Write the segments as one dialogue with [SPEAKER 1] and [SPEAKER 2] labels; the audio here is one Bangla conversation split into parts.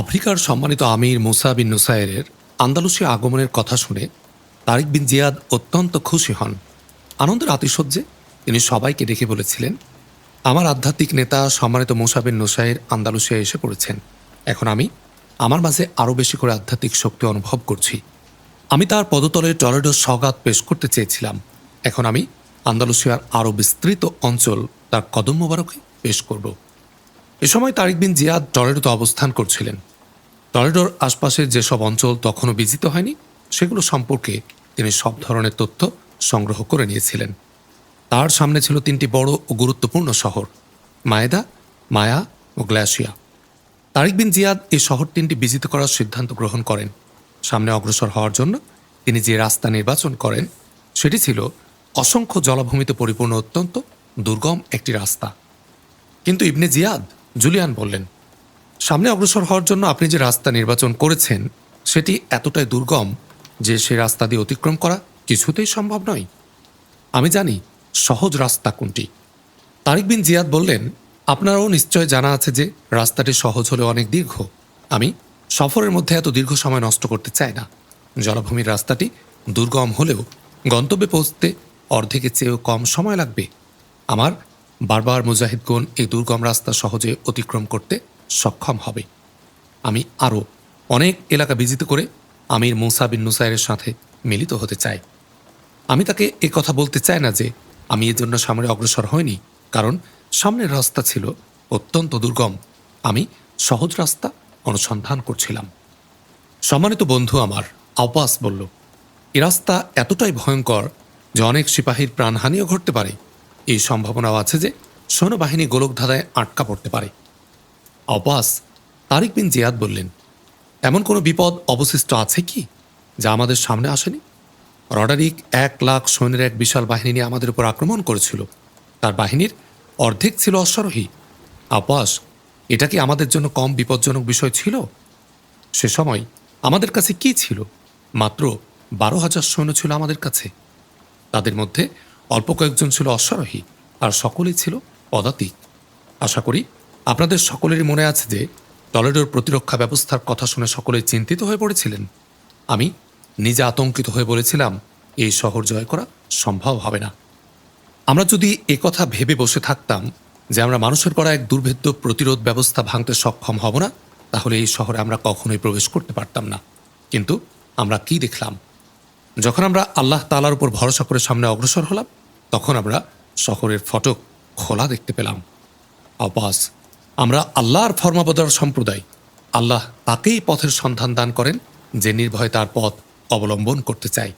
[SPEAKER 1] আফ্রিকার সম্মানিত আমির মুসা বিন নুসাইরের আন্দালুসি আগমনের কথা শুনে তারিক বিন জিয়াদ অত্যন্ত খুশি হন। আনন্দের আতিশয্যে তিনি সবাইকে ডেকে বলেছিলেন, আমার আধ্যাত্মিক নেতা সম্মানিত মুসা বিন নুসাইর আন্দালুসিয়া এসে পড়েছেন। এখন আমি আমার মাঝে আরও বেশি করে আধ্যাত্মিক শক্তি অনুভব করছি। আমি তার পদতলে টলেডো সগাত পেশ করতে চেয়েছিলাম। এখন আমি আন্দালুসিয়ার আরও বিস্তৃত অঞ্চল তার কদম মোবারকে পেশ করব। এ সময় তারিক বিন জিয়াদ টলেডোতে অবস্থান করছিলেন। টলেডোর আশপাশের যেসব অঞ্চল তখনও বিজিত হয়নি, সেগুলো সম্পর্কে তিনি সব ধরনের তথ্য সংগ্রহ করে নিয়েছিলেন। তার সামনে ছিল তিনটি বড় ও গুরুত্বপূর্ণ শহর, মায়েদা, মায়া ও গ্ল্যাশিয়া। তারিক বিন জিয়াদ এই শহর তিনটি বিজিত করার সিদ্ধান্ত গ্রহণ করেন। সামনে অগ্রসর হওয়ার জন্য তিনি যে রাস্তা নির্বাচন করেন, সেটি ছিল অসংখ্য জলাভূমিতে পরিপূর্ণ অত্যন্ত দুর্গম একটি রাস্তা। কিন্তু ইবনে জিয়াদ জুলিয়ান বললেন, সামনে অগ্রসর হওয়ার জন্য আপনি যে রাস্তা নির্বাচন করেছেন, সেটি এতটাই দুর্গম যে সে রাস্তা দিয়ে অতিক্রম করা কিছুতেই সম্ভব নয়। আমি জানি সহজ রাস্তা কোনটি। তারিক বিন জিয়াদ বললেন, আপনারও নিশ্চয় জানা আছে যে রাস্তাটি সহজ হলে অনেক দীর্ঘ। আমি সফরের মধ্যে এত দীর্ঘ সময় নষ্ট করতে চাই না। জলাভূমির রাস্তাটি দুর্গম হলেও গন্তব্যে পৌঁছতে অর্ধেকের চেয়েও কম সময় লাগবে। আমার বারবার মুজাহিদগণ এই দুর্গম রাস্তা সহজে অতিক্রম করতে সক্ষম হবে। আমি আরও অনেক এলাকা বিজিত করে আমির মুসা বিন নুসাইরের সাথে মিলিত হতে চাই। আমি তাকে এ কথা বলতে চাই না যে আমি এর জন্য সামনে অগ্রসর হইনি, কারণ সামনের রাস্তা ছিল অত্যন্ত দুর্গম। আমি সহজ রাস্তা অনুসন্ধান করছিলাম। সম্মানিত বন্ধু আমার আওপাস বলল, এ রাস্তা এতটাই ভয়ঙ্কর যে অনেক সিপাহীর প্রাণহানিও ঘটতে পারে। এই সম্ভাবনাও আছে যে সৈন্যবাহিনী গোলকধাঁধায় আটকা পড়তে পারে। আওপাস তারিক বিন জিয়াদ বললেন, এমন কোনো বিপদ অবশিষ্ট আছে কি যা আমাদের সামনে আসেনি? রডারিক এক লাখ সৈন্যের এক বিশাল বাহিনী নিয়ে আমাদের উপর আক্রমণ করেছিল। তার বাহিনীর অর্ধেক ছিল অশ্বারোহী। আপাস এটা কি আমাদের জন্য কম বিপজ্জনক বিষয় ছিল? সে সময় আমাদের কাছে কি ছিল? মাত্র বারো হাজার সৈন্য ছিল আমাদের কাছে। তাদের মধ্যে অল্প কয়েকজন ছিল অশ্বারোহী আর সকলেই ছিল পদাতিক আশা করি আপনাদের সকলেরই মনে আছে যে টলেডোর প্রতিরক্ষা ব্যবস্থার কথা শুনে সকলেই চিন্তিত হয়ে পড়েছিলেন। আমি নিজে আতঙ্কিত হয়ে বলেছিলাম, এই শহর জয় করা সম্ভব হবে না। আমরা যদি কথা ভেবে বসে থাকতাম যে আমরা মানুষের করা এক দুর্ভেদ্য প্রতিরোধ ব্যবস্থা ভাঙতে সক্ষম হব না, তাহলে এই শহরে আমরা কখনোই প্রবেশ করতে পারতাম না। কিন্তু আমরা কি দেখলাম? যখন আমরা আল্লাহ তালার উপর ভরসা করে সামনে অগ্রসর হলাম তখন আমরা শহরের ফটক খোলা দেখতে পেলাম। আবাস আমরা আল্লাহর ফর্মাবদার সম্প্রদায়। আল্লাহ তাকেই পথের সন্ধান দান করেন, যে নির্ভয়ে তার পথ অবলম্বন করতে চায়।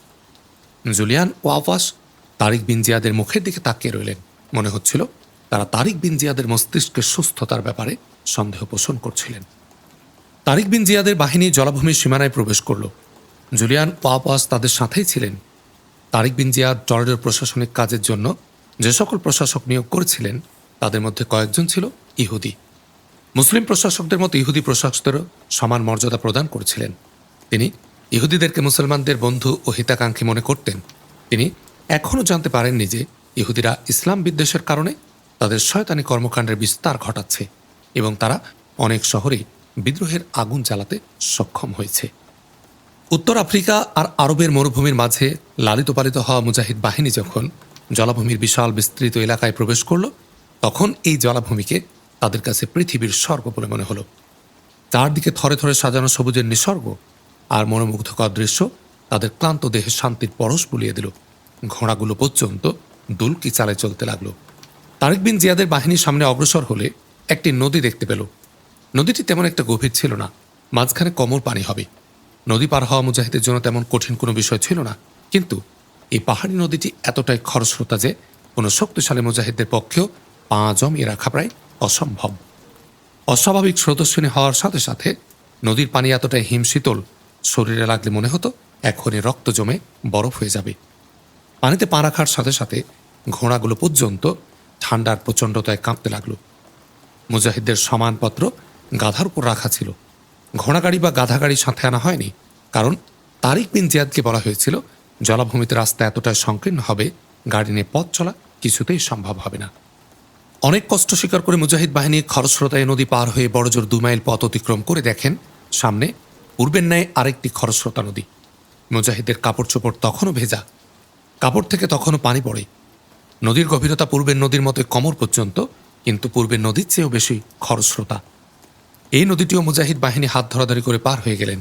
[SPEAKER 1] জুলিয়ান ও আওয়াস তারিক বিন জিয়াদের মুখের দিকে তাকিয়ে রইলেন। মনে হচ্ছিল তারা তারিক বিন জিয়াদের মস্তিষ্কের সুস্থতার ব্যাপারে সন্দেহ পোষণ করছিলেন। তারিক বিন জিয়াদের বাহিনী জলাভূমির সীমানায় প্রবেশ করল। জুলিয়ান ও আওয়াস তাদের সাথেই ছিলেন। তারিক বিন জিয়াদ টরেডোর প্রশাসনিক কাজের জন্য যে সকল প্রশাসক নিয়োগ করেছিলেন, তাদের মধ্যে কয়েকজন ছিল ইহুদি। মুসলিম প্রশাসকদের মতো ইহুদি প্রশাসকদেরও সমান মর্যাদা প্রদান করেছিলেন। তিনি ইহুদিদেরকে মুসলমানদের বন্ধু ও হিতাকাঙ্ক্ষী মনে করতেন। তিনি এখনও জানতে পারেননি যে ইহুদিরা ইসলাম বিদ্বেষের কারণে তাদের শয়তানি কর্মকাণ্ডের বিস্তার ঘটাচ্ছে এবং তারা অনেক শহরেই বিদ্রোহের আগুন জ্বালাতে সক্ষম হয়েছে। উত্তর আফ্রিকা আর আরবের মরুভূমির মাঝে লালিত পালিত হওয়া মুজাহিদ বাহিনী যখন জলাভূমির বিশাল বিস্তৃত এলাকায় প্রবেশ করল, তখন এই জলাভূমিকে তাদের কাছে পৃথিবীর স্বর্গ বলে মনে হলো। চারদিকে থরে থরে সাজানো সবুজের নিসর্গ আর মনোমুগ্ধকর দৃশ্য তাদের ক্লান্ত দেহে শান্তির পরশ বুলিয়ে দিল। ঘোড়াগুলো পর্যন্ত দুলকি চালে চলতে লাগল। তারেক বিন জিয়াদের বাহিনীর সামনে অগ্রসর হলে একটি নদী দেখতে পেল। নদীটি তেমন একটা গভীর ছিল না, মাঝখানে কমর পানি হবে। নদী পার হওয়া মুজাহিদের জন্য তেমন কঠিন কোনো বিষয় ছিল না। কিন্তু এই পাহাড়ি নদীটি এতটাই খরস্রোতা যে কোনো শক্তিশালী মুজাহিদদের পক্ষেও পা জমিয়ে রাখা প্রায় অসম্ভব। অস্বাভাবিক স্রোতস্বিনী হওয়ার সাথে সাথে নদীর পানি এতটাই হিমশীতল, শরীরে লাগলে মনে হতো এখনই রক্ত জমে বরফ হয়ে যাবে। পানিতে পা রাখার সাথে সাথে ঘোড়াগুলো পর্যন্ত ঠান্ডার প্রচণ্ডতায় কাঁপতে লাগল। মুজাহিদদের সমানপত্র গাধার উপর রাখা ছিল। ঘোড়াগাড়ি বা গাধা গাড়ি সাথে আনা হয়নি। কারণ তারিক বিন জিয়াদকে বলা হয়েছিল, জলাভূমিতে রাস্তা এতটাই সংকীর্ণ হবে গাড়ি নিয়ে পথ চলা কিছুতেই সম্ভব হবে না। অনেক কষ্ট স্বীকার করে মুজাহিদ বাহিনী খরস্রোতায় নদী পার হয়ে বড়জোর দু মাইল পথ অতিক্রম করে দেখেন, সামনে পূর্বের ন্যায় আরেকটি খরস্রোতা নদী। মুজাহিদের কাপড় চোপড় তখনও ভেজা, কাপড় থেকে তখনও পানি পড়ে। নদীর গভীরতা পূর্বের নদীর মতো কমর পর্যন্ত, কিন্তু পূর্বের নদীর চেয়েও বেশি খরস্রোতা। এই নদীটিও মুজাহিদ বাহিনী হাত ধরাধরি করে পার হয়ে গেলেন।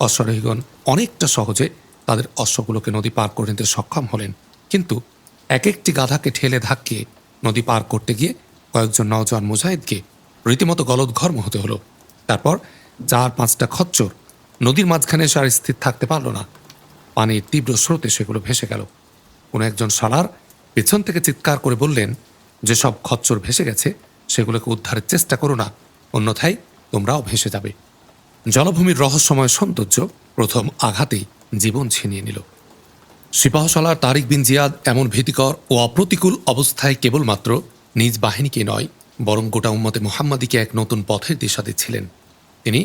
[SPEAKER 1] অশ্বারোহীগণ অনেকটা সহজে তাদের অশ্বগুলোকে নদী পার করে নিতে সক্ষম হলেন। কিন্তু এক একটি গাধাকে ঠেলে ধাক্কিয়ে নদী পার করতে গিয়ে কয়েকজন নওজোয়ান মুজাহিদকে রীতিমতো গলদঘর্ম হতে হলো। তারপর চার পাঁচটা খচ্চর নদীর মাঝখানে এসে আর স্থির থাকতে পারল না। পানির তীব্র স্রোতে সেগুলো ভেসে গেল। কোনো একজন সালার পেছন থেকে চিৎকার করে বললেন, যেসব খচ্চর ভেসে গেছে, সেগুলোকে উদ্ধারের চেষ্টা করো না। অন্যথায় তোমরাও ভেসে যাবে। জলভূমির রহস্যময় সৌন্দর্য প্রথম আঘাতেই জীবন ছিনিয়ে নিল। সিপাহসালার তারিক বিন জিয়াদ এমন ভীতিকর ও অপ্রতিকূল অবস্থায় কেবলমাত্র নিজ বাহিনীকে নয়, বরং গোটা উম্মতে মোহাম্মদীকে এক নতুন পথের দিশা দিচ্ছিলেন তিনি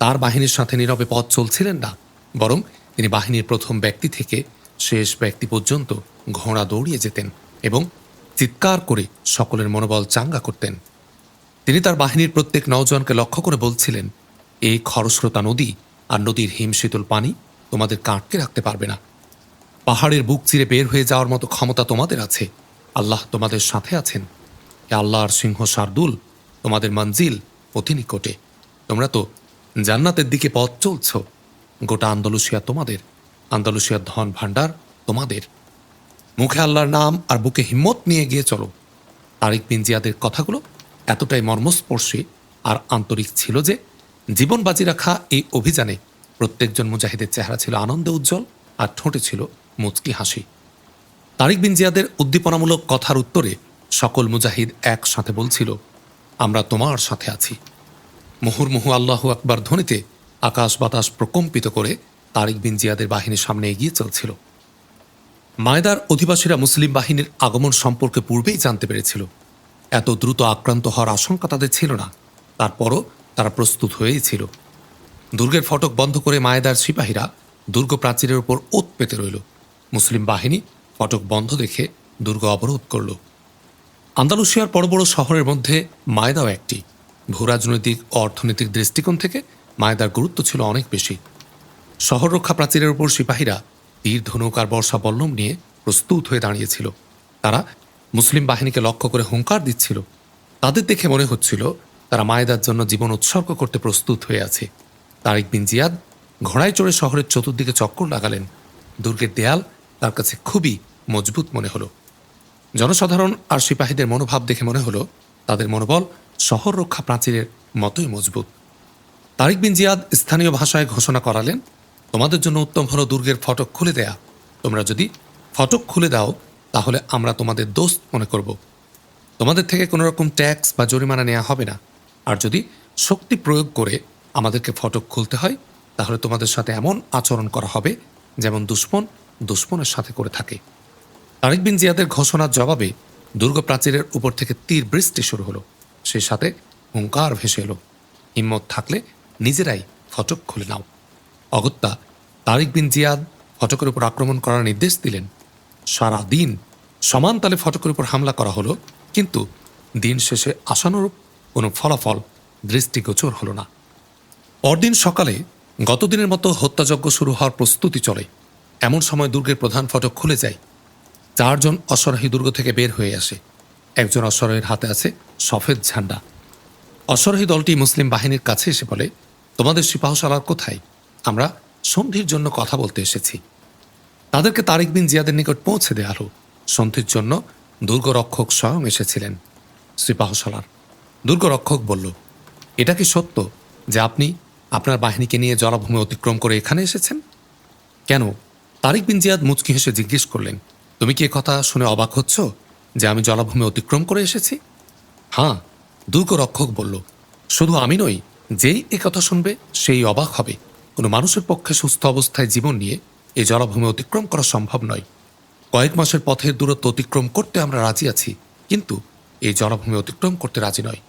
[SPEAKER 1] তার বাহিনীর সাথে নীরবে পথ চলছিলেন না, বরং তিনি বাহিনীর প্রথম ব্যক্তি থেকে শেষ ব্যক্তি পর্যন্ত ঘোড়া দৌড়িয়ে যেতেন এবং চিৎকার করে সকলের মনোবল চাঙ্গা করতেন। তিনি তার বাহিনীর প্রত্যেক নওজোয়ানকে লক্ষ্য করে বলছিলেন, এই খরস্রোতা নদী আর নদীর হিমশীতল পানি তোমাদের কাটকে রাখতে পারবে না। পাহাড়ের বুক চিরে বের হয়ে যাওয়ার মতো ক্ষমতা তোমাদের আছে। আল্লাহ তোমাদের সাথে আছেন। এ আল্লাহর সিংহ শার্দুল তোমাদের মঞ্জিল অতি নিকটে। তোমরা তো জান্নাতের দিকে পথ চলছ। গোটা আন্দোলুসিয়া তোমাদের আন্দোলুসিয়ার ধন ভাণ্ডার তোমাদের। মুখে আল্লাহর নাম আর বুকে হিম্মত নিয়ে গিয়ে চলো। তারিক বিন জিয়াদের কথাগুলো এতটাই মর্মস্পর্শী আর আন্তরিক ছিল যে জীবন বাজি রাখা এই অভিযানে প্রত্যেকজন মুজাহিদের চেহারা ছিল আনন্দে উজ্জ্বল আর ঠোঁটে ছিল মুচকি হাসি। তারিক বিন জিয়াদের উদ্দীপনামূলক কথার উত্তরে সকল মুজাহিদ একসাথে বলছিল, আমরা তোমার সাথে আছি। মুহুর্মুহু আল্লাহ আকবার ধ্বনিতে আকাশ বাতাস প্রকম্পিত করে তারিক বিন জিয়াদের বাহিনীর সামনে এগিয়ে চলছিল। মায়দার অধিবাসীরা মুসলিম বাহিনীর আগমন সম্পর্কে পূর্বেই জানতে পেরেছিল। এত দ্রুত আক্রান্ত হওয়ার আশঙ্কা তাদের ছিল না। তারপরও তারা প্রস্তুত হয়েই ছিল। দুর্গের ফটক বন্ধ করে মায়েদার সিপাহীরা দুর্গ প্রাচীরের উপর ওত পেতে রইল। মুসলিম বাহিনী ফটক বন্ধ দেখে দুর্গ অবরোধ করল। আন্দালুসিয়ার বড় বড় শহরের মধ্যে মায়দাও একটি। ভূরাজনৈতিক ও অর্থনৈতিক দৃষ্টিকোণ থেকে মায়দার গুরুত্ব ছিল অনেক বেশি। শহর রক্ষা প্রাচীরের উপর সিপাহীরা তীর, ধনুক আর বর্ষা বল্লম নিয়ে প্রস্তুত হয়ে দাঁড়িয়েছিল। তারা মুসলিম বাহিনীকে লক্ষ্য করে হুঙ্কার দিচ্ছিল। তাদের দেখে মনে হচ্ছিল তারা মায়েদার জন্য জীবন উৎসর্গ করতে প্রস্তুত হয়ে আছে। তারিক বিন জিয়াদ ঘোড়ায় চড়ে শহরের চতুর্দিকে চক্কর লাগালেন। দুর্গের দেয়াল তার কাছে খুবই মজবুত মনে হলো। জনসাধারণ আর সিপাহীদের মনোভাব দেখে মনে হলো তাদের মনোবল শহর রক্ষা প্রাচীরের মতোই মজবুত। তারিক বিন জিয়াদ স্থানীয় ভাষায় ঘোষণা করালেন, তোমাদের জন্য উত্তম হলো দুর্গের ফটক খুলে দেয়া। তোমরা যদি ফটক খুলে দাও তাহলে আমরা তোমাদের দোস্ত মনে করব। তোমাদের থেকে কোনো রকম ট্যাক্স বা জরিমানা নেওয়া হবে না। আর যদি শক্তি প্রয়োগ করে আমাদেরকে ফটক খুলতে হয়, তাহলে তোমাদের সাথে এমন আচরণ করা হবে যেমন দুশ্মন দুশ্মনের সাথে করে থাকে। তারিক বিন জিয়াদের ঘোষণার জবাবে দুর্গ প্রাচীরের উপর থেকে তীর বৃষ্টি শুরু হলো। সেই সাথে হুঙ্কার ভেসে এলো। হিম্মত থাকলে নিজেরাই ফটক খুলে নাও। অগত্যা তারিক বিন জিয়াদ ফটকের উপর আক্রমণ করার নির্দেশ দিলেন। সারা দিন সমান তালে ফটকের উপর হামলা করা হলো, কিন্তু দিন শেষে আশানুরূপ কোনো ফলাফল দৃষ্টিগোচর হলো না। পরদিন সকালে গতদিনের মতো হত্যাযজ্ঞ শুরু হওয়ার প্রস্তুতি চলে। এমন সময় দুর্গের প্রধান ফটক খুলে যায়। চারজন অশ্বরাহী দুর্গ থেকে বের হয়ে আসে। একজন অশ্বরাহীর হাতে আছে সফেদ ঝান্ডা। অশ্বরাহী দলটি মুসলিম বাহিনীর কাছে এসে বলে, তোমাদের সিপাহশালার কোথায়? আমরা সন্ধির জন্য কথা বলতে এসেছি। তাদেরকে তারিক বিন জিয়াদের নিকট পৌঁছে দেয়া হলো। সন্ধির জন্য দুর্গরক্ষক স্বয়ং এসেছিলেন। সিপাহশালার দুর্গরক্ষক বলল, এটা কি সত্য যে আপনি আপনার বাহিনীকে নিয়ে জলাভূমি অতিক্রম করে এখানে এসেছেন? কেন? তারিক বিন জিয়াদ মুচকি হেসে জিজ্ঞেস করলেন, তুমি কি কথা শুনে অবাক হচ্ছ যে আমি জলাভূমি অতিক্রম করে এসেছি? হ্যাঁ দুর্গরক্ষক বলল, শুধু আমি নই, যেই এ কথা শুনবে, সেই অবাক হবে। কোনো মানুষের পক্ষে সুস্থ অবস্থায় জীবন নিয়ে এই জলাভূমি অতিক্রম করা সম্ভব নয়। কয়েক মাসের পথের দূরত্ব অতিক্রম করতে আমরা রাজি আছি, কিন্তু এই জলাভূমি অতিক্রম করতে রাজি নয়।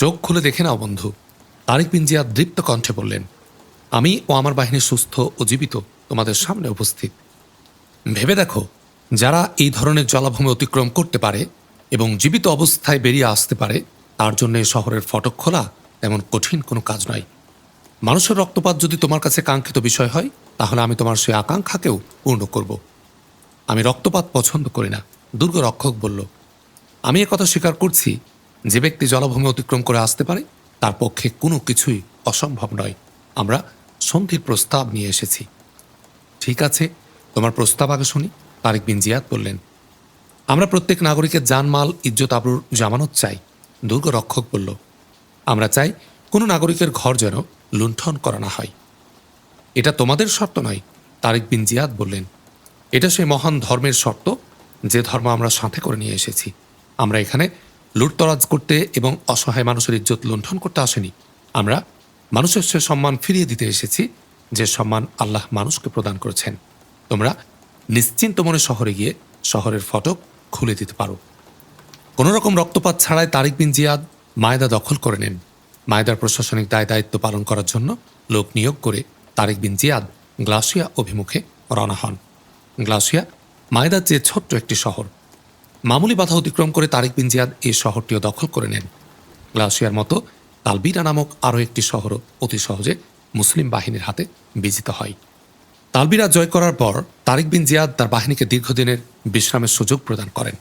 [SPEAKER 1] চোখ খুলে দেখে নাও বন্ধু, তারিক বিন জিয়া দৃপ্ত কণ্ঠে বললেন, আমি ও আমার বাহিনী সুস্থ ও জীবিত তোমাদের সামনে উপস্থিত। ভেবে দেখো, যারা এই ধরনের জলাভূমি অতিক্রম করতে পারে এবং জীবিত অবস্থায় বেরিয়ে আসতে পারে, তার জন্য এই শহরের ফটক খোলা তেমন কঠিন কোনো কাজ নয়। মানুষের রক্তপাত যদি তোমার কাছে কাঙ্ক্ষিত বিষয় হয় তাহলে আমি তোমার সেই আকাঙ্ক্ষাকেও পূর্ণ করব। আমি রক্তপাত পছন্দ করি না, দুর্গ রক্ষক বলল। আমি কথা স্বীকার করছি, যে ব্যক্তি জলভূমি অতিক্রম করে আসতে পারে, তার পক্ষে কোনো কিছুই অসম্ভব নয়। আমরা সন্ধির প্রস্তাব নিয়ে এসেছি। ঠিক আছে, তোমার প্রস্তাব আগে শুনি, তারিক বিন জিয়াদ বললেন। আমরা প্রত্যেক নাগরিকের জানমাল, ইজ্জত, আবরুর জামানত চাই, দুর্গ রক্ষক বলল। আমরা চাই কোনো নাগরিকের ঘর যেন লুণ্ঠন করা না হয়। এটা তোমাদের শর্ত নয়, তারিক বিন জিয়াদ বললেন। এটা সেই মহান ধর্মের শর্ত, যে ধর্ম আমরা সাথে করে নিয়ে এসেছি। আমরা এখানে লুটতরাজ করতে এবং অসহায় মানুষের ইজ্জত লুণ্ঠন করতে আসেনি। আমরা মানুষের সে সম্মান ফিরিয়ে দিতে এসেছি, যে সম্মান আল্লাহ মানুষকে প্রদান করেছেন। তোমরা নিশ্চিন্ত মনে শহরে গিয়ে শহরের ফটক খুলে দিতে পারো। কোনো রকম রক্তপাত ছাড়াই তারিক বিন জিয়াদ মায়দা দখল করে নেন। মায়দার প্রশাসনিক দায় দায়িত্ব পালন করার জন্য লোক নিয়োগ করে তারিক বিন জিয়াদ গ্লাসিয়া অভিমুখে রওনা হন। গ্লাসিয়া, মায়দার চেয়ে ছোট্ট একটি শহর। মামুলি বাধা অতিক্রম করে তারেক বিন জিয়াদ এই শহরটিও দখল করে নেন। গ্লাসিয়ার মতো তালবিরা নামক আরও একটি শহরও অতি সহজে মুসলিম বাহিনীর হাতে বিজিত হয়। তালবিরা জয় করার পর তারিক বিন জিয়াদ তার বাহিনীকে দীর্ঘদিনের বিশ্রামের সুযোগ প্রদান করেন।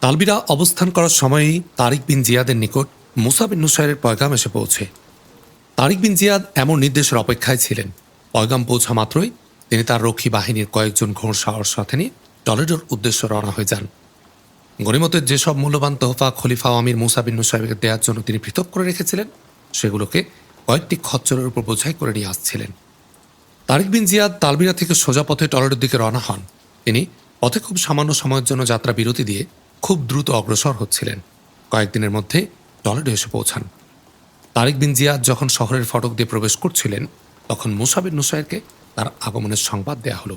[SPEAKER 1] তালবিরা অবস্থান করার সময়ই তারিক বিন জিয়াদের নিকট মুসাবিন নুসাইরের পয়গাম এসে পৌঁছে। তারিক বিন জিয়াদ এমন নির্দেশের অপেক্ষায় ছিলেন। পয়গাম পৌঁছা মাত্রই তিনি তার রক্ষী বাহিনীর কয়েকজন ঘোড়সাওয়ার সাথে নিয়ে টলেডোর উদ্দেশ্যে রওনা হয়ে যান। গণিমতের যেসব মূল্যবান তোহফা খলিফা আমির মুসা বিন নুসাইবকে দেওয়ার জন্য তিনি পৃথক করে রেখেছিলেন, সেগুলোকে কয়েকটি খচ্চরের উপর বোঝাই করে নিয়ে আসছিলেন। তারিক বিন জিয়াদ তালবিরা থেকে সোজা পথে টলেডোর দিকে রওনা হন। তিনি পথে খুব সামান্য সময়ের জন্য যাত্রা বিরতি দিয়ে খুব দ্রুত অগ্রসর হচ্ছিলেন। কয়েকদিনের মধ্যে টলেডো এসে পৌঁছান। তারিক বিন জিয়াদ যখন শহরের ফটক দিয়ে প্রবেশ করছিলেন, তখন মুসাবিন নুসাইরকে তার আগমনের সংবাদ দেয়া হলো।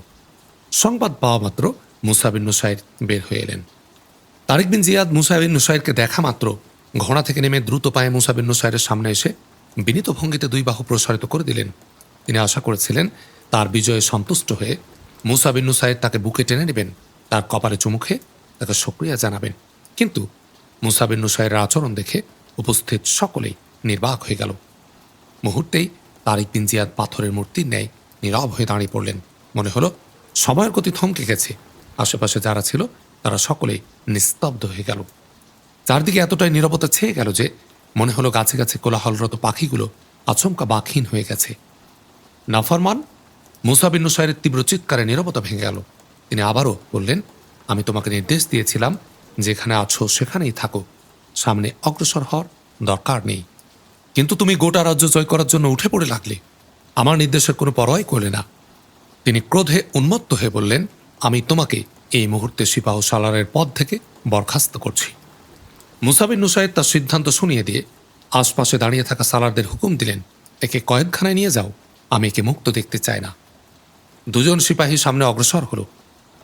[SPEAKER 1] সংবাদ পাওয়া মাত্র মুসাবিন নুসাইর বের হয়ে এলেন। তারিক বিন জিয়াদ মুসাবিন নুসাইরকে দেখা মাত্র ঘোড়া থেকে নেমে দ্রুত পায়ে মুসাবিন নুসাইরের সামনে এসে বিনীত ভঙ্গিতে দুই বাহু প্রসারিত করে দিলেন। তিনি আশা করেছিলেন তার বিজয়ে সন্তুষ্ট হয়ে মুসাবিন নুসাইর তাকে বুকে টেনে নেবেন, তার কপালে চুমুখে তাকে সক্রিয়া জানাবেন। কিন্তু মুসাবিন নুসাইরের আচরণ দেখে উপস্থিত সকলেই নির্বাক হয়ে গেল। মুহূর্তেই তারিক বিন জিয়াদ পাথরের মূর্তির ন্যায় নীরব হয়ে দাঁড়িয়ে পড়লেন। মনে হলো সময়ের গতি থমকে গেছে। আশেপাশে যারা ছিল, তারা সকলেই নিস্তব্ধ হয়ে গেল। চারদিকে এতটাই নীরবতা ছেয়ে গেল যে মনে হলো গাছে গাছে কোলাহলরত পাখিগুলো আচমকা বাকহীন হয়ে গেছে। নাফরমান মুসাবিন নুসাইরের তীব্র চিৎকারে নীরবতা ভেঙে গেল। তিনি আবারও বললেন, আমি তোমাকে নির্দেশ দিয়েছিলাম, যেখানে আছো সেখানেই থাকো। সামনে অগ্রসর হওয়ার দরকার নেই। কিন্তু তুমি গোটা রাজ্য জয় করার জন্য উঠে পড়ে লাগলে। আমার নির্দেশের কোনো পরোয়াই করলে না। তিনি ক্রোধে উন্মত্ত হয়ে বললেন, আমি তোমাকে এই মুহূর্তে সিপাহ সালারের পদ থেকে বরখাস্ত করছি। মুসাবিন নুসাইদ তার সিদ্ধান্ত শুনিয়ে দিয়ে আশপাশে দাঁড়িয়ে থাকা সালারদের হুকুম দিলেন, একে কয়েকখানায় নিয়ে যাও, আমি একে মুক্ত দেখতে চাই না। দুজন সিপাহী সামনে অগ্রসর হলো।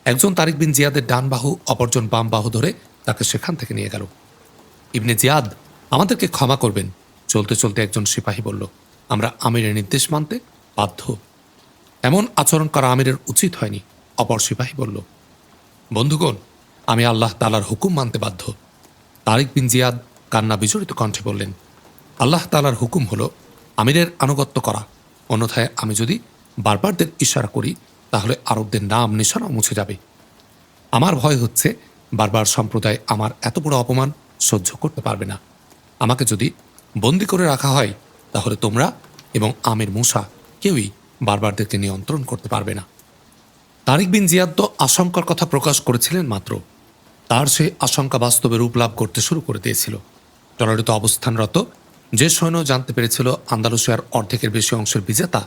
[SPEAKER 1] একজন তারিক বিন জিয়াদের ডান বাহু, অপরজন বাম বাহু ধরে তাকে সেখান থেকে নিয়ে গেল। ইবনে জিয়াদ, আমাদেরকে ক্ষমা করবেন চলতে চলতে একজন সিপাহী বলল, আমরা আমিরের নির্দেশ মানতে বাধ্য। এমন আচরণ করা আমিরের উচিত হয়নি। অপর সিপাহী বলল, বন্ধুগণ, আমি আল্লাহ তালার হুকুম মানতে বাধ্য। তারিক বিন জিয়াদ কান্না বিচলিত কণ্ঠে বললেন, আল্লাহ তালার হুকুম হলো আমিরের আনুগত্য করা। অন্যথায় আমি যদি বারবারদের ইশারা করি, তাহলে আরবদের নাম নিশানা মুছে যাবে। আমার ভয় হচ্ছে বারবার সম্প্রদায় আমার এত বড় অপমান সহ্য করতে পারবে না। আমাকে যদি বন্দি করে রাখা হয়, তাহলে তোমরা এবং আমের মুসা কেউই বারবারদেরকে নিয়ন্ত্রণ করতে পারবে না। তারিক বিন জিয়াদ তো আশঙ্কার কথা প্রকাশ করেছিলেন মাত্র। তার সে আশঙ্কা বাস্তবে রূপ লাভ করতে শুরু করে দিয়েছিল। টলারিত অবস্থানরত, যে সৈন্য জানতে পেরেছিল আন্দালুসিয়ার অর্ধেকের বেশি অংশের বিজেতা,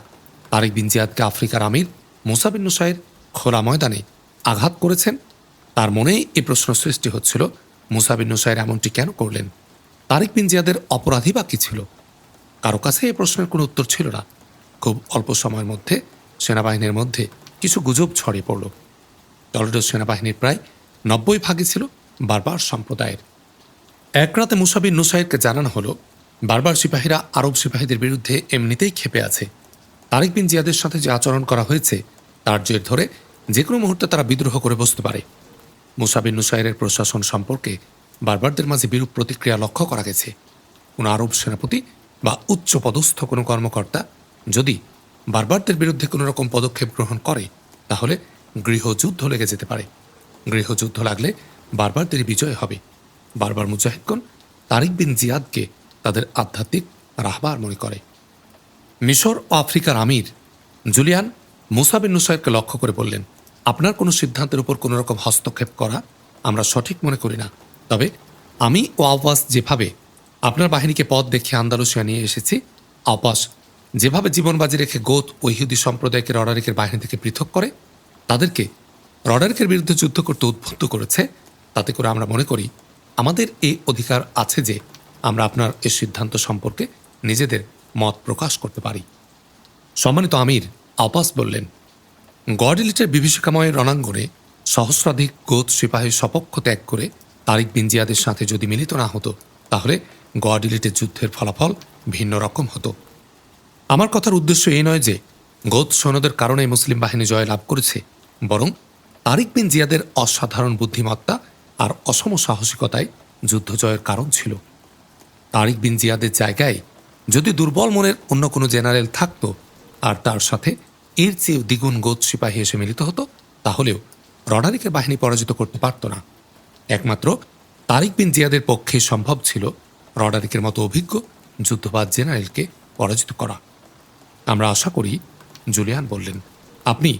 [SPEAKER 1] তারিক বিন জিয়াদকে আফ্রিকার আমির মুসা বিন নুসাইর খোলা ময়দানে আঘাত করেছেন, তার মনেই এই প্রশ্ন সৃষ্টি হচ্ছিল, মুসা বিন নুসাইর এমনটি কেন করলেন? তারিক বিন জিয়াদের অপরাধী বা কি ছিল? কারও কাছে এই প্রশ্নের কোনো উত্তর ছিল না। খুব অল্প সময়ের মধ্যে সেনাবাহিনীর মধ্যে কিছু গুজব ছড়িয়ে পড়ল। টলেডো সেনাবাহিনীর প্রায় নব্বই ভাগই ছিল বারবার সম্প্রদায়ের। এক রাতে মুসাবিন নুসাইদকে জানানো হলো, বারবার সিপাহীরা আরব সিপাহীদের বিরুদ্ধে এমনিতেই ক্ষেপে আছে। তারিক বিন জিয়াদের সাথে যে আচরণ করা হয়েছে, তার জের ধরে যে কোনো মুহূর্তে তারা বিদ্রোহ করে বসতে পারে। মুসাবিন নুসাইরের প্রশাসন সম্পর্কে বারবারদের মাঝে বিরূপ প্রতিক্রিয়া লক্ষ্য করা গেছে। কোনো আরব সেনাপতি বা উচ্চ পদস্থ কোনো কর্মকর্তা যদি বারবারদের বিরুদ্ধে কোনো রকম পদক্ষেপ গ্রহণ করে, তাহলে গৃহযুদ্ধ লেগে যেতে পারে। গৃহযুদ্ধ লাগলে বারবারদের বিজয় হবে। বারবার মুজাহিদগণ তারিক বিন জিয়াদকে তাদের আধ্যাত্মিক রাহবার মনে করে। মিশর ও আফ্রিকার আমির জুলিয়ান মুসাবিন নুসাইরকে লক্ষ্য করে বললেন, আপনার কোনো সিদ্ধান্তের উপর কোনো রকম হস্তক্ষেপ করা আমরা সঠিক মনে করি না। তবে আমি ও আওয়াস যেভাবে আপনার বাহিনীকে পথ দেখিয়ে আন্দালুসিয়া নিয়ে এসেছি আওয়াস যেভাবে জীবন বাজি রেখে গোত ও ইহুদি সম্প্রদায়কে রডারিকের বাহিনী থেকে পৃথক করে, তাদেরকে রডারিকের বিরুদ্ধে যুদ্ধ করতে উদ্বুদ্ধ করেছে, তাতে করে আমরা মনে করি আমাদের এই অধিকার আছে যে আমরা আপনার এই সিদ্ধান্ত সম্পর্কে নিজেদের মত প্রকাশ করতে পারি। সম্মানিত আমির আপাস বললেন গডিলিটের বিভীষিকাময় রণাঙ্গনে সহস্রাধিক গোত সিপাহী সপক্ষ ত্যাগ করে তারিক বিন জিয়াদের সাথে যদি মিলিত না হতো, তাহলে গডিলিটের যুদ্ধের ফলাফল ভিন্ন রকম হতো। আমার কথার উদ্দেশ্য এই নয় যে গোদ সৈন্যদের কারণে মুসলিম বাহিনী জয় লাভ করেছে, বরং তারিক বিন জিয়াদের অসাধারণ বুদ্ধিমত্তা আর অসম সাহসিকতায় যুদ্ধ জয়ের কারণ ছিল। তারিক বিন জিয়াদের জায়গায় যদি দুর্বল মনের অন্য কোনো জেনারেল থাকত আর তার সাথে এর চেয়ে দ্বিগুণ গোদ সিপাহী এসে মিলিত হতো, তাহলেও রডারিকের বাহিনী পরাজিত করতে পারত না। একমাত্র তারিক বিন জিয়াদের পক্ষে সম্ভব ছিল রডারিকের মতো অভিজ্ঞ যুদ্ধবাদ জেনারেলকে পরাজিত করা। আমরা আশা করি জুলিয়ান বললেন, আপনি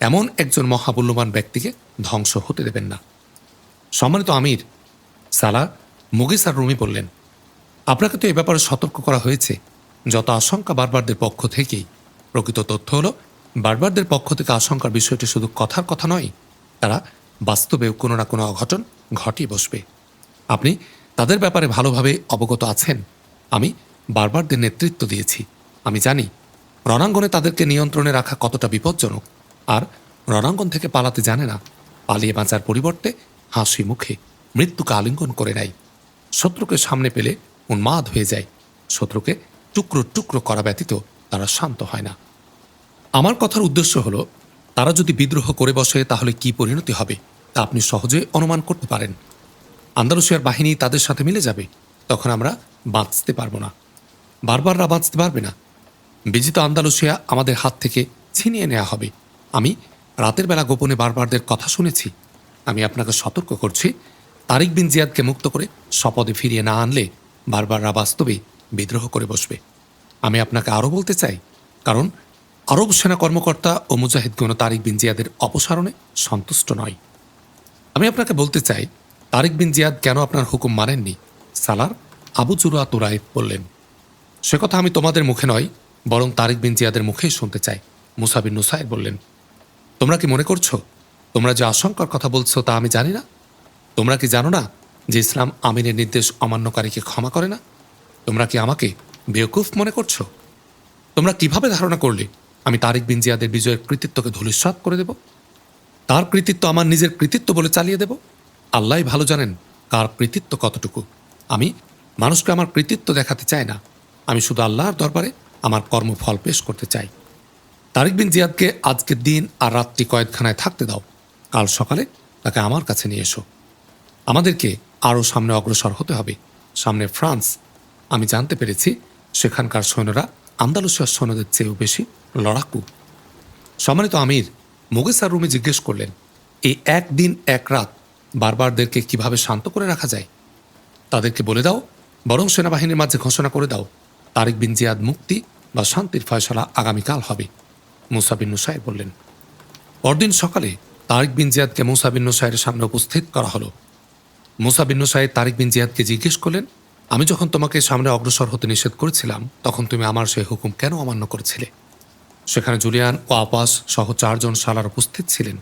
[SPEAKER 1] এমন একজন মহামূল্যবান ব্যক্তিকে ধ্বংস হতে দেবেন না। সম্মানিত আমির সালা মুগিস আর রুমি বললেন, আপনাকে তো এ ব্যাপারে সতর্ক করা হয়েছে। যত আশঙ্কা বারবারদের পক্ষ থেকেই, প্রকৃত তথ্য হলো, বারবারদের পক্ষ থেকে আশঙ্কার বিষয়টি শুধু কথার কথা নয়, তারা বাস্তবেও কোনো না কোনো অঘটন ঘটিয়ে বসবে। আপনি তাদের ব্যাপারে ভালোভাবে অবগত আছেন। আমি বারবারদের নেতৃত্ব দিয়েছি। আমি জানি, রণাঙ্গনে তাদেরকে নিয়ন্ত্রণে রাখা কতটা বিপজ্জনক। আর রণাঙ্গন থেকে পালাতে জানে না, পালিয়ে বাঁচার পরিবর্তে হাসি মুখে মৃত্যুকে আলিঙ্গন করে নেয়। শত্রুকে সামনে পেলে উন্মাদ হয়ে যায়। শত্রুকে টুকরো টুকরো করা ব্যতীত তারা শান্ত হয় না। আমার কথার উদ্দেশ্য হলো তারা যদি বিদ্রোহ করে বসে, তাহলে কি পরিণতি হবে? তা আপনি সহজে অনুমান করতে পারেন। আন্দালুসিয়ার বাহিনী তাদের সাথে মিলে যাবে। তখন আমরা বাঁচতে পারব না। বারবাররা বাঁচতে পারবে না। বিজিত আন্দালুসিয়া আমাদের হাত থেকে ছিনিয়ে নেওয়া হবে। আমি রাতের বেলা গোপনে বারবারদের কথা শুনেছি। আমি আপনাকে সতর্ক করছি, তারিক বিন জিয়াদকে মুক্ত করে শপথে ফিরিয়ে না আনলে বারবাররা বাস্তবে বিদ্রোহ করে বসবে। আমি আপনাকে আরও বলতে চাই, কারণ আরব সেনা কর্মকর্তা ও মুজাহিদগণ তারিক বিন জিয়াদের অপসারণে সন্তুষ্ট নয়। আমি আপনাকে বলতে চাই, তারিক বিন জিয়াদ কেন আপনার হুকুম মানেননি? সালার আবু চুরা তুরাইফ বললেন, সে কথা আমি তোমাদের মুখে নয়, বরং তারিক বিন জিয়াদের মুখেই শুনতে চাই। মুসাবিন নুসাইর বললেন, তোমরা কি মনে করছ? তোমরা যে আশঙ্কার কথা বলছো তা আমি জানি না? তোমরা কি জানো না যে ইসলাম আমিনের নির্দেশ অমান্যকারীকে ক্ষমা করে না? তোমরা কি আমাকে বেওকুফ মনে করছ? তোমরা কীভাবে ধারণা করলে আমি তারিক বিন জিয়াদের বিজয়ের কৃতিত্বকে ধূলিসাৎ করে দেব। তার কৃতিত্ব আমার নিজের কৃতিত্ব বলে চালিয়ে দেব। আল্লাহ ভালো জানেন কার কৃতিত্ব কতটুকু। আমি মানুষকে আমার কৃতিত্ব দেখাতে চাই না। আমি শুধু আল্লাহর দরবারে আমার কর্মফল পেশ করতে চাই। তারিক বিন জিয়াদকে আজকের দিন আর রাত্রি কয়েকখানায় থাকতে দাও। কাল সকালে তাকে আমার কাছে নিয়ে এসো। আমাদেরকে আরও সামনে অগ্রসর হতে হবে। সামনে ফ্রান্স। আমি জানতে পেরেছি সেখানকার সৈন্যরা আন্দালুসিয়ার সৈন্যদের চেয়েও বেশি লড়াকু। সম্মানিত আমির, মুগেসার রুমে জিজ্ঞেস করলেন, এই একদিন, এক রাত বারবারদেরকে কীভাবে শান্ত করে রাখা যায়? তাদেরকে বলে দাও, বরং সেনাবাহিনীর মাঝে ঘোষণা করে দাও, তারিক বিন জিয়াদ মুক্তি বা শান্তির ফয়সলা আগামীকাল হবে। মুসা বিন নুসাইর বললেন, পরদিন সকালে তারিক বিন জিয়াদকে মুসা বিন নুসাইরের সামনে উপস্থিত করা হলো। মুসা বিন নুসাইর তারিক বিন জিয়াদকে জিজ্ঞেস করলেন আমি যখন তোমাকে সামনে অগ্রসর হতে নিষেধ করেছিলাম, তখন তুমি আমার সেই হুকুম কেন অমান্য করেছিলে? সেখানে জুলিয়ান ও আপাস সহ চারজন সালার উপস্থিত ছিলেন।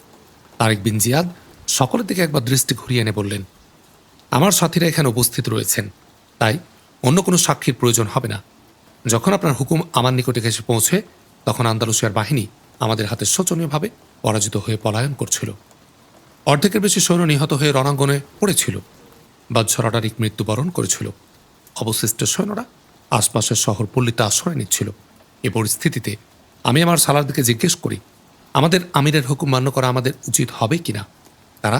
[SPEAKER 1] তারেক বিন জিয়াদ সকলের দিকে একবার দৃষ্টি ঘুরিয়ে এনে বললেন, আমার সাথীরা এখানে উপস্থিত রয়েছেন। তাই অন্য কোনো সাক্ষীর প্রয়োজন হবে না। যখন আপনার হুকুম আমার নিকটে এসে পৌঁছে, তখন আন্দালুসিয়ার বাহিনী আমাদের হাতে শোচনীয়ভাবে পরাজিত হয়ে পলায়ন করছিল। অর্ধেকের বেশি সৈন্য নিহত হয়ে রণাঙ্গনে পড়েছিল। বাহ্যরাডারিক মৃত্যুবরণ করেছিল। অবশিষ্ট সৈন্যরা আশপাশের শহর পল্লীতে আশ্রয় নিচ্ছিল। এ পরিস্থিতিতে আমি আমার সালারদিকে জিজ্ঞেস করি, আমাদের আমিরের হুকুম মান্য করা আমাদের উচিত হবে কিনা? তারা,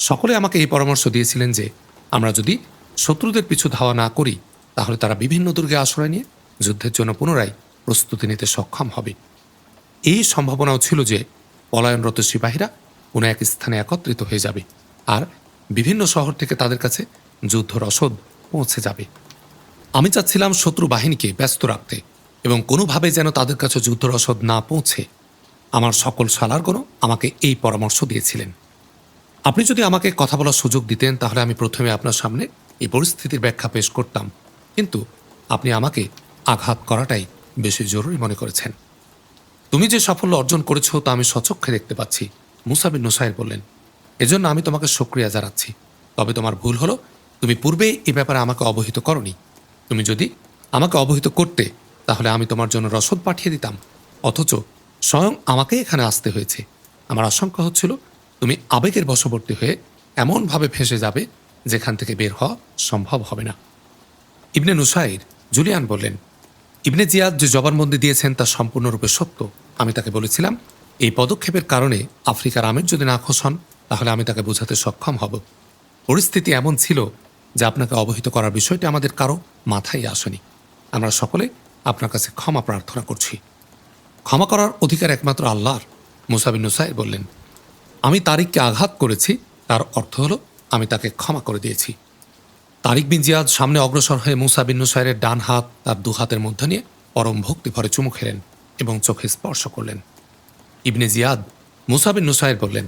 [SPEAKER 1] সকলে আমাকে এই পরামর্শ দিয়েছিলেন যে, আমরা যদি শত্রুদের পিছু ধাওয়া না করি, তাহলে তারা বিভিন্ন দুর্গে আশ্রয় নিয়ে যুদ্ধের জন্য পুনরায় প্রস্তুতি নিতে সক্ষম হবে। এই সম্ভাবনাও ছিল যে, পলায়নরত সিপাহীরা কোনো এক স্থানে একত্রিত হয়ে যাবে আর বিভিন্ন শহর থেকে তাদের কাছে যুদ্ধ রসদ পৌঁছে যাবে। আমি চাচ্ছিলাম শত্রু বাহিনীকে ব্যস্ত রাখতে এবং কোনোভাবে যেন তাদের কাছে যুদ্ধ রসদ না পৌঁছে। আমার সকল সালারগণও আমাকে এই পরামর্শ দিয়েছিলেন। আপনি যদি আমাকে কথা বলার সুযোগ দিতেন, তাহলে আমি প্রথমে আপনার সামনে এই পরিস্থিতির ব্যাখ্যা পেশ করতাম। কিন্তু আপনি আমাকে আঘাত করাটাই বেশি জরুরি মনে করেছেন। তুমি যে সাফল্য অর্জন করেছ, তা আমি সচক্ষে দেখতে পাচ্ছি। মুসাবিন নুসাইর বললেন, এজন্য আমি তোমাকে সক্রিয়া জানাচ্ছি। তবে তোমার ভুল হলো, তুমি পূর্বে এ ব্যাপারে আমাকে অবহিত করনি। তুমি যদি আমাকে অবহিত করতে, তাহলে আমি তোমার জন্য রসদ পাঠিয়ে দিতাম। অথচ স্বয়ং আমাকে এখানে আসতে হয়েছে। আমার আশঙ্কা হচ্ছিল, তুমি আবেগের বশবর্তী হয়ে এমনভাবে ফেঁসে যাবে, যেখান থেকে বের হওয়া সম্ভব হবে না। ইবনে নুসাইর জুলিয়ান বললেন, ইবনে জিয়াদ যে জবানবন্দি দিয়েছেন তা সম্পূর্ণরূপে সত্য। আমি তাকে বলেছিলাম, এই পদক্ষেপের কারণে আফ্রিকার আমের যদি না হন, তাহলে আমি তাকে বোঝাতে সক্ষম হব। পরিস্থিতি এমন ছিল যে আপনাকে অবহিত করার বিষয়টি আমাদের কারও মাথায় আসেনি। আমরা সকলে আপনার কাছে ক্ষমা প্রার্থনা করছি। ক্ষমা করার অধিকার একমাত্র আল্লাহর। মুসাবিন নুসাইর বললেন, আমি তারিককে আঘাত করেছি, তার অর্থ হলো আমি তাকে ক্ষমা করে দিয়েছি। তারিক বিন জিয়াদ সামনে অগ্রসর হয়ে মুসা বিন ডান হাত তার দু হাতের মধ্যে নিয়ে পরম ভক্তি ভরে চুমু খেলেন এবং চোখে স্পর্শ করলেন। ইবনে জিয়াদ মুসা বিন বললেন,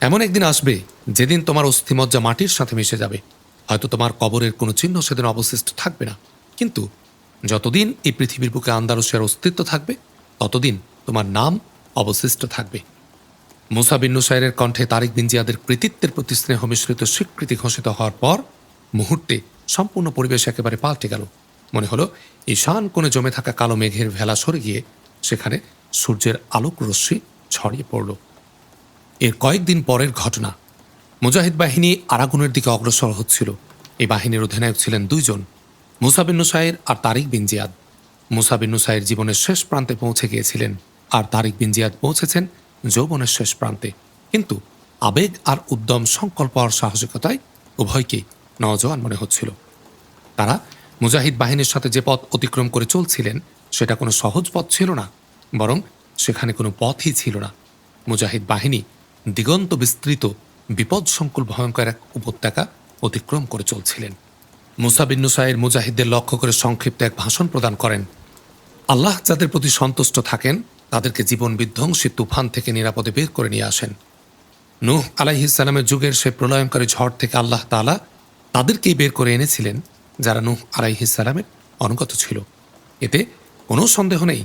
[SPEAKER 1] এমন একদিন আসবে যেদিন তোমার অস্থিমজ্জা মাটির সাথে মিশে যাবে। হয়তো তোমার কবরের কোনো চিহ্ন সেদিন অবশিষ্ট থাকবে না। কিন্তু যতদিন এই পৃথিবীর বুকে আন্দারুসিয়ার অস্তিত্ব থাকবে, ততদিন তোমার নাম অবশিষ্ট থাকবে। মুসা বিন কণ্ঠে তারিক বিন জিয়াদের কৃতিত্বের প্রতি স্নেহ মিশ্রিত স্বীকৃতি ঘোষিত হওয়ার পর মুহূর্তে সম্পূর্ণ পরিবেশ একেবারে পাল্টে গেল। মনে হলো ঈশান কোণে জমে থাকা কালো মেঘের ভেলা সরে গিয়ে সেখানে সূর্যের আলোক রশ্মি ছড়িয়ে পড়ল। এর কয়েকদিন পরের ঘটনা মুজাহিদ বাহিনী আরাগুনের দিকে অগ্রসর হচ্ছিল। এই বাহিনীর অধিনায়ক ছিলেন দুইজন মুসাবিন নুসাইর আর তারিক বিন জিয়াদ। মুসাবিন নুসাইর জীবনের শেষ প্রান্তে পৌঁছে গিয়েছিলেন আর তারিক বিন জিয়াদ পৌঁছেছেন যৌবনের শেষ প্রান্তে। কিন্তু আবেগ আর উদ্যম, সংকল্প আর সাহসিকতায় উভয়কেই নওজোয়ান মনে হচ্ছিল। তারা মুজাহিদ বাহিনীর সাথে যে পথ অতিক্রম করে চলছিলেন, সেটা কোনো সহজ পথ ছিল না, বরং সেখানে কোনো পথই ছিল না। মুজাহিদ বাহিনী দিগন্ত বিস্তৃত বিপদসংকুল ভয়ঙ্কর এক উপত্যকা অতিক্রম করে চলছিলেন। মুসাবিন নুসাইর মুজাহিদদের লক্ষ্য করে সংক্ষিপ্ত এক ভাষণ প্রদান করেন। আল্লাহ যাদের প্রতি সন্তুষ্ট থাকেন, তাদেরকে জীবন বিধ্বংসী তুফান থেকে নিরাপদে বের করে নিয়ে আসেন। নূহ আলাইহিসালামের যুগের সে প্রলয়ঙ্কারী ঝড় থেকে আল্লাহ তালা তাদেরকেই বের করে এনেছিলেন, যারা নূহ আলাইহিসালামের অনুগত ছিল। এতে কোনো সন্দেহ নেই,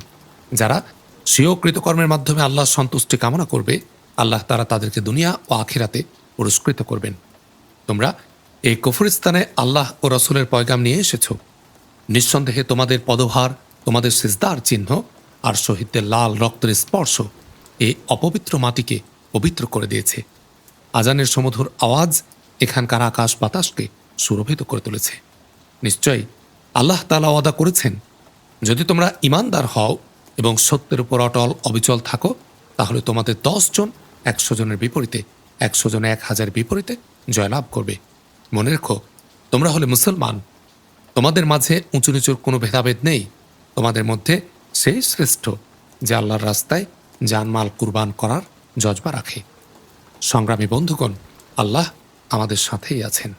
[SPEAKER 1] যারা স্বীয় কৃতকর্মের মাধ্যমে আল্লাহর সন্তুষ্টি কামনা করবে আল্লাহ তারা তাদেরকে দুনিয়া ও আখিরাতে পুরস্কৃত করবেন। তোমরা এই কফরিস্তানে আল্লাহ ও রসুলের পয়গাম নিয়ে এসেছ। নিঃসন্দেহে তোমাদের পদভার, তোমাদের সিজদার চিহ্ন আর শহীদদের লাল রক্তের স্পর্শ এই অপবিত্র মাটিকে পবিত্র করে দিয়েছে। আজানের সমধুর আওয়াজ এখানকার আকাশ বাতাসকে সুরভিত করে তুলেছে। নিশ্চয়ই আল্লাহ তালা ওয়াদা করেছেন, যদি তোমরা ইমানদার হও এবং সত্যের উপর অটল অবিচল থাকো, তাহলে তোমাদের দশ জন একশো জনের বিপরীতে, একশো জনে এক হাজার বিপরীতে জয়লাভ করবে। মনে রেখো, তোমরা হলে মুসলমান। তোমাদের মাঝে উঁচু নিচুর কোনো ভেদাভেদ নেই। তোমাদের মধ্যে সেই শ্রেষ্ঠ, যে আল্লাহর রাস্তায় জানমাল কুরবান করার জজবা রাখে। সংগ্রামী বন্ধুগণ, আল্লাহ আমাদের সাথেই আছেন।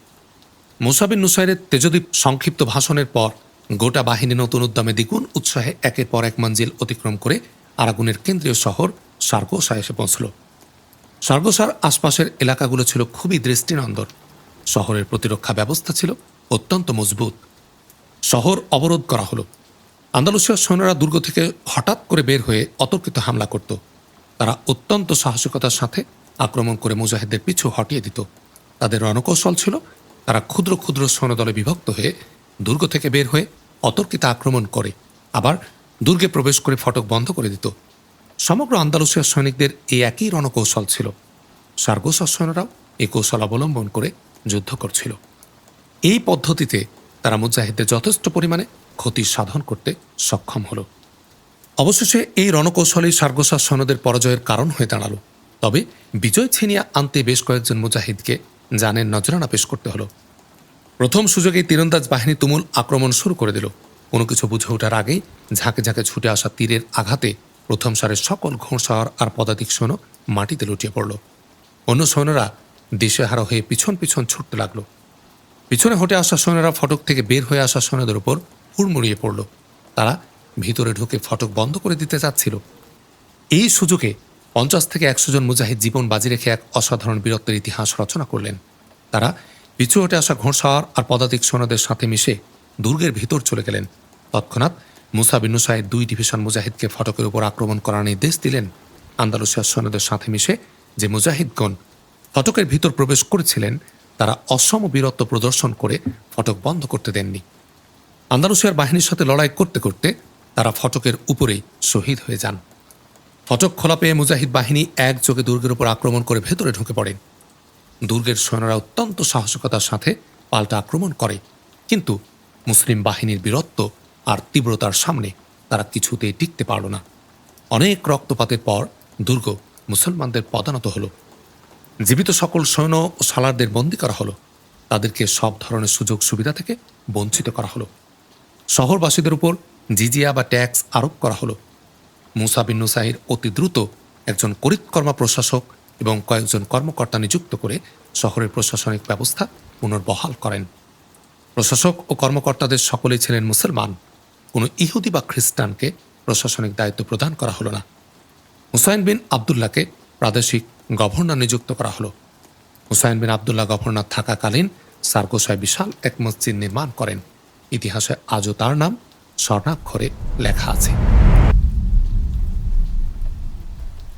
[SPEAKER 1] মুসাবিন নুসাইরের তেজদীপ সংক্ষিপ্ত ভাষণের পর গোটা বাহিনী নতুন উদ্যমে দ্বিগুণ উৎসাহে একের পর এক মঞ্জিল অতিক্রম করে আরাগুনের কেন্দ্রীয় শহর সার্গোসা এসে পৌঁছল। সার্গোসার আশপাশের এলাকাগুলো ছিল খুবই দৃষ্টিনন্দন। শহরের প্রতিরক্ষা ব্যবস্থা ছিল অত্যন্ত মজবুত। শহর অবরোধ করা হলো। আন্দালুসিয়ার সৈন্যরা দুর্গ থেকে হঠাৎ করে বের হয়ে অতর্কিত হামলা করত। তারা অত্যন্ত সাহসিকতার সাথে আক্রমণ করে মুজাহিদদের পিছু হটিয়ে দিত। তাদের রণকৌশল ছিল, তারা ক্ষুদ্র ক্ষুদ্র সৈন্যদলে বিভক্ত হয়ে দুর্গ থেকে বের হয়ে অতর্কিত আক্রমণ করে, আবার দুর্গে প্রবেশ করে ফটক বন্ধ করে দিত। সমগ্র আন্দালুসিয়ার সৈনিকদের এই একই রণকৌশল ছিল। সার্গোসার সৈন্যরাও এই কৌশল অবলম্বন করে যুদ্ধ করছিল। এই পদ্ধতিতে তারা মুজাহিদদের যথেষ্ট পরিমাণে ক্ষতি সাধন করতে সক্ষম হল। অবশেষে এই রণকৌশলই সার্গোসার সৈন্যদের পরাজয়ের কারণ হয়ে দাঁড়াল। তবে বিজয় ছিনিয়ে আনতে বেশ কয়েকজন মুজাহিদকে জানের নজরানা পেশ করতে হলো। প্রথম সুযোগেই তীরন্দাজ বাহিনী তুমুল আক্রমণ শুরু করে দিল। কোনো কিছু বুঝে ওঠার আগেই ঝাঁকে ঝাঁকে ছুটে আসা তীরের আঘাতে প্রথম সারের সকল ঘোড়সাওয়ার আর পদাতিক সৈন্য মাটিতে লুটিয়ে পড়ল। অন্য সৈন্যরা দিশেহারা হয়ে পিছন পিছন ছুটতে লাগল। পিছনে হটে আসা সৈন্যরা ফটক থেকে বের হয়ে আসা সৈন্যদের উপর হুড়মুড়িয়ে পড়ল। তারা ভিতরে ঢুকে ফটক বন্ধ করে দিতে চাচ্ছিল। এই সুযোগে পঞ্চাশ থেকে একশো জন মুজাহিদ জীবন বাজি রেখে এক অসাধারণ বীরত্বের ইতিহাস রচনা করলেন। তারা পিছু হটে আসা ঘোড়সাওয়ার আর পদাতিক সৈন্যদের সাথে মিশে দুর্গের ভিতর চলে গেলেন। তৎক্ষণাৎ মুসা বিন নুসাইদ দুই ডিভিশন মুজাহিদকে ফটকের উপর আক্রমণ করার নির্দেশ দিলেন। আন্দালুসিয়ার সৈন্যদের সাথে মিশে যে মুজাহিদগণ ফটকের ভিতর প্রবেশ করেছিলেন, তারা অসম বীরত্ব প্রদর্শন করে ফটক বন্ধ করতে দেননি। আন্দালুসিয়ার বাহিনীর সাথে লড়াই করতে করতে তারা ফটকের উপরেই শহীদ হয়ে যান। ফটক খোলা পেয়ে মুজাহিদ বাহিনী একযোগে দুর্গের উপর আক্রমণ করে ভেতরে ঢুকে পড়েন দুর্গের সৈন্যরা অত্যন্ত সাহসিকতার সাথে পাল্টা আক্রমণ করে। কিন্তু মুসলিম বাহিনীর বীরত্ব আর তীব্রতার সামনে তারা কিছুতে টিকতে পারল না। অনেক রক্তপাতের পর দুর্গ মুসলমানদের পদানত হলো। জীবিত সকল সৈন্য ও সালারদের বন্দী করা হলো। তাদেরকে সব ধরনের সুযোগ সুবিধা থেকে বঞ্চিত করা হলো। শহরবাসীদের উপর জিজিয়া বা ট্যাক্স আরোপ করা হলো। মুসা বিন নুসাইর অতি দ্রুত একজন করিতকর্মা প্রশাসক এবং কয়েকজন কর্মকর্তা নিযুক্ত করে শহরের প্রশাসনিক ব্যবস্থা পুনর্বহাল করেন। প্রশাসক ও কর্মকর্তাদের সকলেই ছিলেন মুসলমান। কোনো ইহুদি বা খ্রিস্টানকে প্রশাসনিক দায়িত্ব প্রদান করা হলো না। হুসাইন বিন আবদুল্লাহকে প্রাদেশিক গভর্নর নিযুক্ত করা হলো। হুসাইন বিন আবদুল্লাহ গভর্নর থাকাকালীন সার্কোসায় বিশাল এক মসজিদ নির্মাণ করেন। ইতিহাসে আজও তার নাম স্বর্ণাক্ষরে লেখা আছে।